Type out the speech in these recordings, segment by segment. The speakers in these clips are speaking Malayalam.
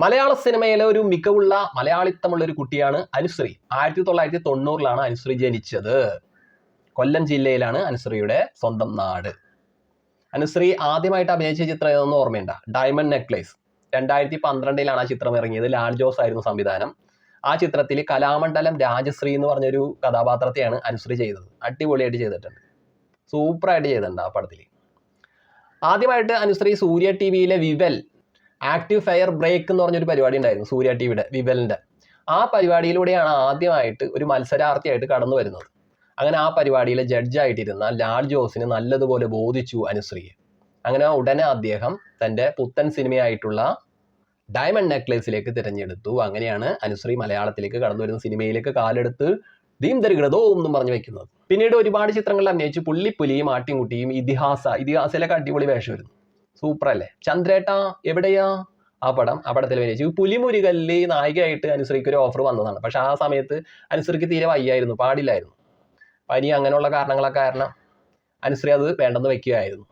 മലയാള സിനിമയിലെ ഒരു മികവുള്ള മലയാളിത്തമുള്ള ഒരു കുട്ടിയാണ് അനുശ്രീ. ആയിരത്തി തൊള്ളായിരത്തി തൊണ്ണൂറിലാണ് അനുശ്രീ ജനിച്ചത്. കൊല്ലം ജില്ലയിലാണ് അനുശ്രീയുടെ സ്വന്തം നാട്. അനുശ്രീ ആദ്യമായിട്ട് അഭിനയിച്ച ചിത്രം ഏതെന്ന് ഓർമ്മയുണ്ട? ഡയമണ്ട് നെക്ലേസ് രണ്ടായിരത്തി പന്ത്രണ്ടിലാണ് ആ ചിത്രം ഇറങ്ങിയത്. ലാൽ ജോസ് ആയിരുന്നു സംവിധാനം. ആ ചിത്രത്തിൽ കലാമണ്ഡലം രാജശ്രീ എന്ന് പറഞ്ഞൊരു കഥാപാത്രത്തെയാണ് അനുശ്രീ ചെയ്തത്. അടിപൊളിയായിട്ട് ചെയ്തിട്ടുണ്ട്. സൂപ്പറായിട്ട് ചെയ്തിട്ടുണ്ട് ആ പടത്തിൽ ആദ്യമായിട്ട് അനുശ്രീ സൂര്യ ടി വിയിലെ വിവൽ ആക്റ്റീവ് ഫയർ ബ്രേക്ക് എന്ന് പറഞ്ഞൊരു പരിപാടി ഉണ്ടായിരുന്നു സൂര്യ ടി വിയുടെ വിവലിന്റെ ആ പരിപാടിയിലൂടെയാണ് ആദ്യമായിട്ട് ഒരു മത്സരാർത്ഥിയായിട്ട് കടന്നു വരുന്നത്. അങ്ങനെ ആ പരിപാടിയിലെ ജഡ്ജായിട്ടിരുന്ന ലാൽ ജോസിന് നല്ലതുപോലെ ബോധിച്ചു അനുശ്രീയെ. അങ്ങനെ ഉടനെ അദ്ദേഹം തന്റെ പുത്തൻ സിനിമയായിട്ടുള്ള ഡയമണ്ട് നെക്ലേസിലേക്ക് തിരഞ്ഞെടുത്തു. അങ്ങനെയാണ് അനുശ്രീ മലയാളത്തിലേക്ക് കടന്നു വരുന്ന സിനിമയിലേക്ക് കാലെടുത്ത് ദീം ദരിഗ്രതോ എന്നും പറഞ്ഞു വെക്കുന്നത്. പിന്നീട് ഒരുപാട് ചിത്രങ്ങളിൽ അഭിനയിച്ചു. പുള്ളിപ്പുലിയും ആട്ടിൻകുട്ടിയും ഇതിഹാസ ഇതിഹാസയിലൊക്കെ അടിപൊളി വേഷം വരുന്നു സൂപ്പർ അല്ലേ? ചന്ദ്രേട്ടാ എവിടെയാ? ആ പടം ആ പടത്തിൽ അഭിനയിച്ചു. പുലിമുരുകല്ല് നായികയായിട്ട് അനുശ്രീക്ക് ഒരു ഓഫർ വന്നതാണ്. പക്ഷെ ആ സമയത്ത് അനുശ്രീക്ക് തീരെ വയ്യായിരുന്നു പാടില്ലായിരുന്നു. പനി അങ്ങനെയുള്ള കാരണങ്ങളൊക്കെ കാരണം അനുശ്രീ അത് വേണ്ടെന്ന് വെക്കുകയായിരുന്നു.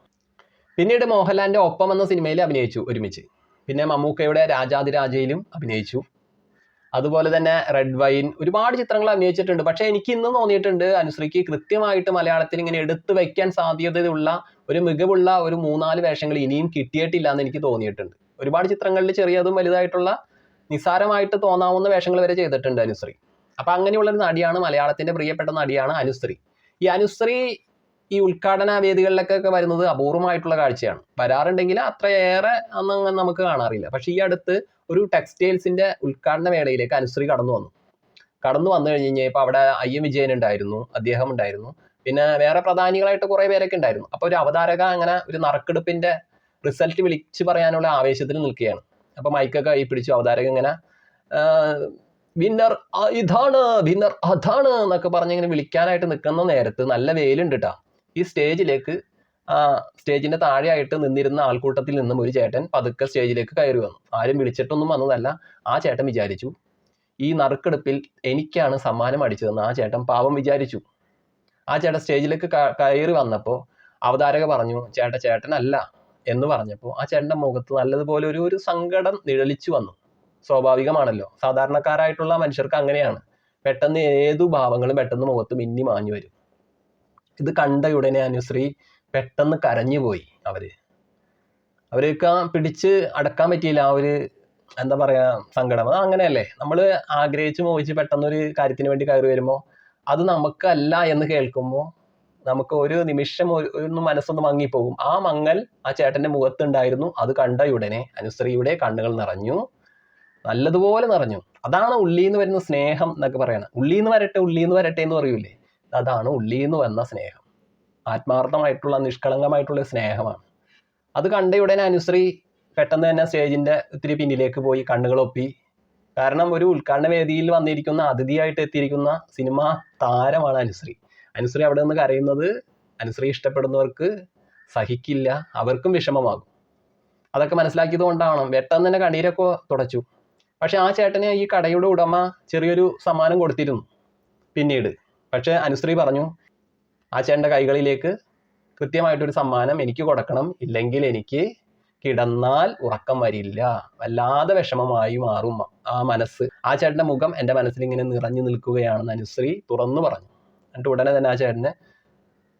പിന്നീട് മോഹൻലാലിന്റെ ഒപ്പം എന്ന സിനിമയിൽ അഭിനയിച്ചു ഒരുമിച്ച്. പിന്നെ മമ്മൂക്കയുടെ രാജാതിരാജയിലും അഭിനയിച്ചു. അതുപോലെ തന്നെ റെഡ് വൈൻ ഒരുപാട് ചിത്രങ്ങൾ അഭിനയിച്ചിട്ടുണ്ട്. പക്ഷേ എനിക്ക് ഇന്ന് തോന്നിയിട്ടുണ്ട് അനുശ്രീക്ക് കൃത്യമായിട്ട് മലയാളത്തിൽ ഇങ്ങനെ എടുത്തു വെക്കാൻ സാധ്യതയുള്ള ഒരു മികവുള്ള ഒരു മൂന്നാൽ വേഷങ്ങൾ ഇനിയും കിട്ടിയിട്ടില്ല എന്ന് എനിക്ക് തോന്നിയിട്ടുണ്ട്. ഒരുപാട് ചിത്രങ്ങളിൽ ചെറിയതും വലുതായിട്ടുള്ള നിസ്സാരമായിട്ട് തോന്നാവുന്ന വേഷങ്ങൾ വരെ ചെയ്തിട്ടുണ്ട് അനുശ്രീ. അപ്പം അങ്ങനെയുള്ള ഒരു നടിയാണ് മലയാളത്തിന്റെ പ്രിയപ്പെട്ട നടിയാണ് അനുശ്രീ. ഈ അനുശ്രീ ഈ ഉദ്ഘാടന വേദികളിലൊക്കെ വരുന്നത് അപൂർവമായിട്ടുള്ള കാഴ്ചയാണ്. വരാറുണ്ടെങ്കിൽ അത്രയേറെ അന്ന് നമുക്ക് കാണാറില്ല. പക്ഷേ ഈ അടുത്ത് ഒരു ടെക്സ്റ്റൈൽസിന്റെ ഉദ്ഘാടന വേളയിലേക്ക് അനുശ്രീ കടന്നു വന്നു. കടന്നു വന്നു കഴിഞ്ഞ് കഴിഞ്ഞാൽ അവിടെ ഐ എം വിജയൻ ഉണ്ടായിരുന്നു അദ്ദേഹം ഉണ്ടായിരുന്നു. പിന്നെ വേറെ പ്രധാനികളായിട്ട് കുറേ പേരൊക്കെ ഉണ്ടായിരുന്നു. അപ്പോൾ ഒരു അവതാരക അങ്ങനെ ഒരു നറുക്കെടുപ്പിന്റെ റിസൾട്ട് വിളിച്ചു പറയാനുള്ള ആവേശത്തിൽ നിൽക്കുകയാണ്. അപ്പോൾ മൈക്കൊക്കെ കൈ പിടിച്ചു അവതാരക ഇങ്ങനെ വിന്നർ ഇതാണ് വിന്നർ അതാണ് എന്നൊക്കെ പറഞ്ഞ് ഇങ്ങനെ വിളിക്കാനായിട്ട് നിൽക്കുന്ന നേരത്ത് നല്ല വെയിലുണ്ട് കേട്ടോ ഈ സ്റ്റേജിലേക്ക് ആ സ്റ്റേജിന്റെ താഴെയായിട്ട് നിന്നിരുന്ന ആൾക്കൂട്ടത്തിൽ നിന്നും ഒരു ചേട്ടൻ പതുക്കെ സ്റ്റേജിലേക്ക് കയറി വന്നു. ആരും വിളിച്ചിട്ടൊന്നും വന്നതല്ല. ആ ചേട്ടൻ വിചാരിച്ചു ഈ നറുക്കെടുപ്പിൽ എനിക്കാണ് സമ്മാനം അടിച്ചതെന്ന്. ആ ചേട്ടൻ പാവം വിചാരിച്ചു. ആ ചേട്ടൻ സ്റ്റേജിലേക്ക് കയറി വന്നപ്പോൾ അവതാരക പറഞ്ഞു ചേട്ട ചേട്ടനല്ല എന്ന് പറഞ്ഞപ്പോൾ ആ ചേട്ടന്റെ മുഖത്ത് നല്ലതുപോലെ ഒരു ഒരു സങ്കടം നിഴലിച്ചു വന്നു. സ്വാഭാവികമാണല്ലോ. സാധാരണക്കാരായിട്ടുള്ള മനുഷ്യർക്ക് അങ്ങനെയാണ്. പെട്ടെന്ന് ഏതു ഭാവങ്ങളും പെട്ടെന്ന് മുഖത്ത് മിന്നി മാഞ്ഞു വരും. ഇത് കണ്ട ഉടനെ അനുശ്രീ പെട്ടെന്ന് കരഞ്ഞു പോയി അവർ അവർക്ക് പിടിച്ച് അടക്കാൻ പറ്റിയില്ല ആ ഒരു എന്താ പറയാ സങ്കടം. അത് അങ്ങനെയല്ലേ? നമ്മൾ ആഗ്രഹിച്ച് മോഹിച്ച് പെട്ടെന്നൊരു കാര്യത്തിന് വേണ്ടി കയറി വരുമ്പോൾ അത് നമുക്കല്ല എന്ന് കേൾക്കുമ്പോൾ നമുക്ക് ഒരു നിമിഷം ഒന്ന് മനസ്സൊന്ന് മങ്ങിപ്പോകും. ആ മങ്ങൽ ആ ചേട്ടന്റെ മുഖത്തുണ്ടായിരുന്നു. അത് കണ്ട ഉടനെ അനുശ്രീയുടെ കണ്ണുകൾ നിറഞ്ഞു. നല്ലതുപോലെ നിറഞ്ഞു. അതാണ് ഉള്ളിന്ന് വരുന്ന സ്നേഹം എന്നൊക്കെ പറയണം ഉള്ളിന്ന് വരട്ടെ ഉള്ളിന്ന് വരട്ടെ എന്ന് പറയൂലേ? അതാണ് ഉള്ളിന്ന് വന്ന സ്നേഹം. ആത്മാർത്ഥമായിട്ടുള്ള നിഷ്കളങ്കമായിട്ടുള്ള സ്നേഹമാണ്. അത് കണ്ട ഉടനെ അനുശ്രീ പെട്ടെന്ന് തന്നെ സ്റ്റേജിന്റെ ഇത്തിരി പിന്നിലേക്ക് പോയി കണ്ണുകളൊപ്പി. കാരണം ഒരു ഉദ്ഘാടന വേദിയിൽ വന്നിരിക്കുന്ന അതിഥിയായിട്ട് എത്തിയിരിക്കുന്ന സിനിമ താരമാണ് അനുശ്രീ. അനുശ്രീ അവിടെ നിന്ന് കരയുന്നത് അനുശ്രീ ഇഷ്ടപ്പെടുന്നവർക്ക് സഹിക്കില്ല അവർക്കും വിഷമമാകും. അതൊക്കെ മനസ്സിലാക്കിയത് കൊണ്ടാവണം പെട്ടെന്ന് തന്നെ കണ്ണീരൊക്കെ തുടച്ചു. പക്ഷെ ആ ചേട്ടന് ഈ കടയുടെ ഉടമ ചെറിയൊരു സമ്മാനം കൊടുത്തിരുന്നു. പിന്നീട്. പക്ഷെ അനുശ്രീ പറഞ്ഞു ആ ചേട്ടന്റെ കൈകളിലേക്ക് കൃത്യമായിട്ടൊരു സമ്മാനം എനിക്ക് കൊടുക്കണം. ഇല്ലെങ്കിൽ എനിക്ക് കിടന്നാൽ ഉറക്കം വരില്ല. വല്ലാതെ വിഷമമായി മാറും ആ മനസ്സ്. ആ ചേട്ടന്റെ മുഖം എന്റെ മനസ്സിൽ ഇങ്ങനെ നിറഞ്ഞു നിൽക്കുകയാണെന്ന് അനുശ്രീ തുറന്നു പറഞ്ഞു. എന്നിട്ട് ഉടനെ തന്നെ ആ ചേട്ടന്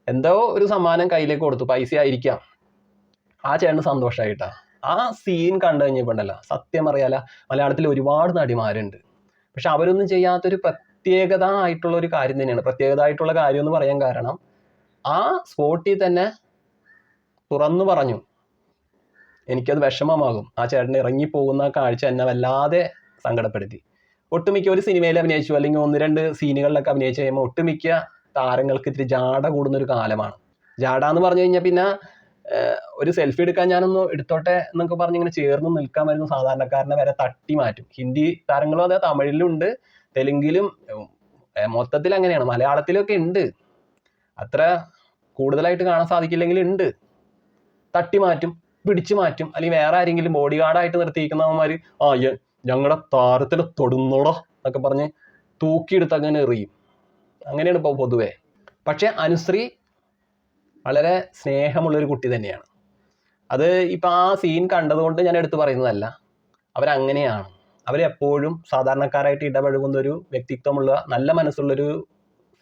എന്തോ ഒരു സമ്മാനം കയ്യിലേക്ക് കൊടുത്തു. പൈസ ആയിരിക്കാം. ആ ചേട്ടന് സന്തോഷമായിട്ടാ ആ സീൻ കണ്ടു കഴിഞ്ഞപ്പോണ്ടല്ലോ സത്യം അറിയാല മലയാളത്തിൽ ഒരുപാട് നടിമാരുണ്ട്. പക്ഷെ അവരൊന്നും ചെയ്യാത്തൊരു പ്രത്യേകത ആയിട്ടുള്ള ഒരു കാര്യം തന്നെയാണ്. പ്രത്യേകത ആയിട്ടുള്ള കാര്യം എന്ന് പറയാൻ കാരണം ആ സ്പോട്ടിൽ തന്നെ തുറന്നു പറഞ്ഞു എനിക്കത് വിഷമമാകും. ആ ചേട്ടൻ ഇറങ്ങിപ്പോകുന്ന കാഴ്ച എന്നെ വല്ലാതെ സങ്കടപ്പെടുത്തി. ഒട്ടുമിക്ക ഒരു സിനിമയിൽ അഭിനയിച്ചു. അല്ലെങ്കിൽ ഒന്ന് രണ്ട് സീനുകളിലൊക്കെ അഭിനയിച്ചു കഴിയുമ്പോൾ ഒട്ടുമിക്ക താരങ്ങൾക്ക് ഇത്തിരി ജാട കൂടുന്ന ഒരു കാലമാണ്. ജാട എന്ന് പറഞ്ഞു കഴിഞ്ഞാൽ പിന്നെ ഒരു സെൽഫി എടുക്കാൻ ഞാനൊന്ന് എടുത്തോട്ടെ എന്നൊക്കെ പറഞ്ഞ് ഇങ്ങനെ ചേർന്ന് നിൽക്കാൻ വരുന്ന സാധാരണക്കാരനെ വരെ തട്ടി മാറ്റും. ഹിന്ദി താരങ്ങളും അതെ തമിഴിലും ഉണ്ട് തെലുങ്കിലും മൊത്തത്തിൽ അങ്ങനെയാണ്. മലയാളത്തിലൊക്കെ ഉണ്ട്. അത്ര കൂടുതലായിട്ട് കാണാൻ സാധിക്കില്ലെങ്കിൽ ഉണ്ട്. തട്ടി മാറ്റും പിടിച്ചു മാറ്റും. അല്ലെങ്കിൽ വേറെ ആരെങ്കിലും ബോഡി ഗാർഡായിട്ട് നിർത്തിയിരിക്കുന്നവന്മാർ ആ ഞങ്ങളുടെ താരത്തിൽ തൊടുന്നോടോ എന്നൊക്കെ പറഞ്ഞ് തൂക്കിയെടുത്ത് അങ്ങനെ എറിയും. അങ്ങനെയാണ് ഇപ്പോൾ പൊതുവെ. പക്ഷേ അനുശ്രീ വളരെ സ്നേഹമുള്ളൊരു കുട്ടി തന്നെയാണ്. അത് ഇപ്പം ആ സീൻ കണ്ടതുകൊണ്ട് ഞാൻ എടുത്തു പറയുന്നതല്ല. അവരങ്ങനെയാണ്. അവരെപ്പോഴും സാധാരണക്കാരായിട്ട് ഇടപഴകുന്ന ഒരു വ്യക്തിത്വമുള്ള നല്ല മനസ്സുള്ളൊരു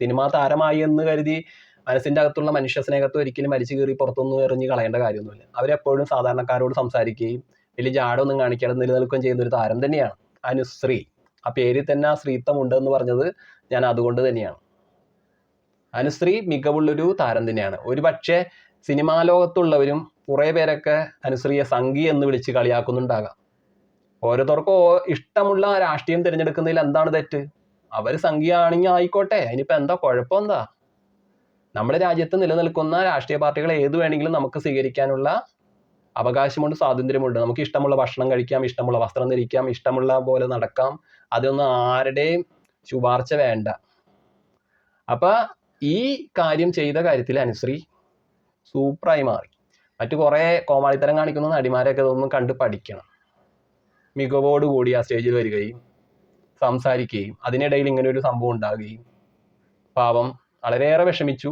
സിനിമാ താരമായി എന്ന് കരുതി മനസ്സിന്റെ അകത്തുള്ള മനുഷ്യ സ്നേഹത്തെ ഒരിക്കലും വലിച്ചു കീറി പുറത്തൊന്നും എറിഞ്ഞ് കളയേണ്ട കാര്യമൊന്നുമില്ല. അവരെപ്പോഴും സാധാരണക്കാരോട് സംസാരിക്കുകയും വലിയ ജാടൊന്നും കാണിക്കാതെ നിലനിൽക്കുകയും ചെയ്യുന്ന ഒരു താരം തന്നെയാണ് അനുശ്രീ. ആ പേരിൽ തന്നെ ആ സ്ത്രീത്വം ഉണ്ടെന്ന് പറഞ്ഞത് ഞാൻ അതുകൊണ്ട് തന്നെയാണ്. അനുശ്രീ മികവുള്ളൊരു താരം തന്നെയാണ്. ഒരു പക്ഷേ സിനിമാ ലോകത്തുള്ളവരും കുറേ പേരൊക്കെ അനുശ്രീയെ സംഗി എന്ന് വിളിച്ച് കളിയാക്കുന്നുണ്ടാകാം. ഓരോരുത്തർക്കും ഇഷ്ടമുള്ള രാഷ്ട്രീയം തിരഞ്ഞെടുക്കുന്നതിൽ എന്താണ് തെറ്റ്? അവർ സംഖ്യയാണെങ്കിൽ ആയിക്കോട്ടെ അതിനിപ്പോൾ എന്താ? കുഴപ്പം എന്താ? നമ്മുടെ രാജ്യത്ത് നിലനിൽക്കുന്ന രാഷ്ട്രീയ പാർട്ടികൾ ഏത് വേണമെങ്കിലും നമുക്ക് സ്വീകരിക്കാനുള്ള അവകാശമുണ്ട് സ്വാതന്ത്ര്യമുണ്ട്. നമുക്ക് ഇഷ്ടമുള്ള ഭക്ഷണം കഴിക്കാം ഇഷ്ടമുള്ള വസ്ത്രം ധരിക്കാം ഇഷ്ടമുള്ള പോലെ നടക്കാം. അതൊന്നും ആരുടെയും ശുപാർശ വേണ്ട. അപ്പം ഈ കാര്യം ചെയ്ത കാര്യത്തിൽ അനുശ്രീ സൂപ്പറായി മാറി. മറ്റു കുറേ കോമാളിത്തരം കാണിക്കുന്ന നടിമാരെയൊക്കെ ഇതൊന്നും കണ്ട് പഠിക്കണം. മികവോടുകൂടി ആ സ്റ്റേജിൽ വരികയും സംസാരിക്കുകയും അതിനിടയിൽ ഇങ്ങനെ ഒരു സംഭവം ഉണ്ടാകുകയും. പാവം വളരെയേറെ വിഷമിച്ചു.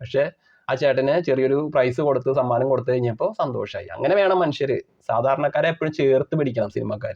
പക്ഷെ ആ ചേട്ടന് ചെറിയൊരു പ്രൈസ് കൊടുത്ത് സമ്മാനം കൊടുത്തു കഴിഞ്ഞപ്പോൾ സന്തോഷമായി അങ്ങനെ വേണം മനുഷ്യർ സാധാരണക്കാരെ എപ്പോഴും ചേർത്ത് പിടിക്കണം സിനിമക്കാർ